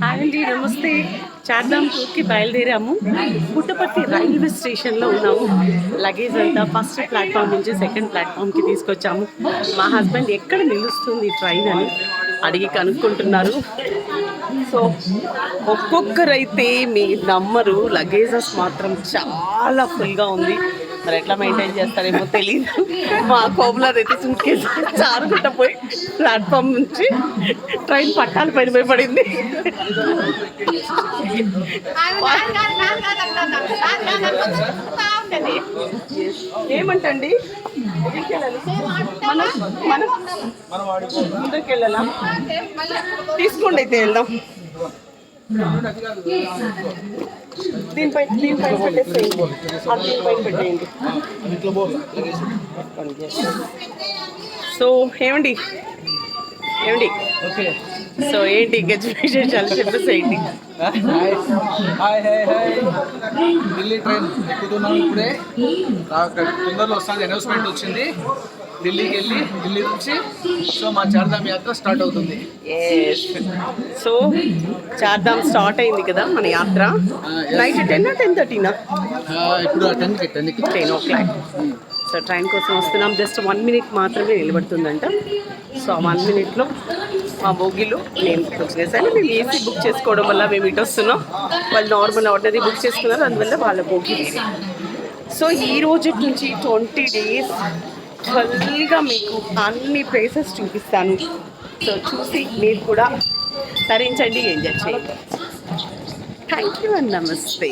Hi అండి నమస్తే. చార్ధామ్ టూర్కి బయలుదేరాము. పుట్టపర్తి రైల్వే స్టేషన్లో ఉన్నాము. లగేజ్ అంతా ఫస్ట్ ప్లాట్ఫామ్ నుంచి సెకండ్ ప్లాట్ఫామ్కి తీసుకొచ్చాము. మా హస్బెండ్ ఎక్కడ నిలుస్తుంది ట్రైన్ అని అడిగి కనుక్కుంటున్నారు. సో ఒక్కొక్కరైతే మీ నమ్మరు లగేజెస్ మాత్రం చాలా ఫుల్గా ఉంది. మరి ఎట్లా మెయింటైన్ చేస్తారేమో తెలియదు మా కోబులర్ అయితే సూట్ కేసు జారుకుంటా పోయి ప్లాట్ఫామ్ నుంచి ట్రైన్ పట్టాలు పైన పోయి పడింది. ఏమంటండి? మనం మనం తీసుకోండి అయితే వెళ్దాం. దీనిపై దీనిపై పెట్టేసేయండి. అది దీనిపై పెట్టేయండి. సో ఏమండి? ఏమండి? సో ఏంటి గజ్జి విశేషాలు చెప్పేసేయండి. ఢిల్లీ ట్రైన్ ఎక్కుతున్నాం ఇప్పుడే. తొందరలో వస్తుంది అనౌన్స్మెంట్ వచ్చింది. ఢిల్లీకి వెళ్ళి ఢిల్లీ నుంచి సో మా చార్ధామ్ యాత్ర స్టార్ట్ అవుతుంది. సో చార్ధామ్ స్టార్ట్ అయింది కదా మన యాత్ర? నైట్ టెన్ టెన్ థర్టీనా ఇప్పుడు టెన్కి ten o'clock so train కోసం వస్తున్నాం. జస్ట్ వన్ మినిట్ మాత్రమే నిలబడుతుందంట. సో ఆ వన్ మినిట్లో మా బోగిలు నేను బుక్ చేశాను. మేము ఏసీ బుక్ చేసుకోవడం వల్ల మేము ఇటు వస్తున్నాం. వాళ్ళు నార్మల్ ఆర్డరీ బుక్ చేసుకున్నారు. అందువల్ల వాళ్ళ బోగి సో ఈ రోజు నుంచి ట్వంటీ డేస్ ఫుల్గా మీకు అన్ని ప్లేసెస్ చూపిస్తాను. సో చూసి మీరు కూడా తరించండి ఎంజాయ్ చేయండి. థ్యాంక్ యూ అండ్ నమస్తే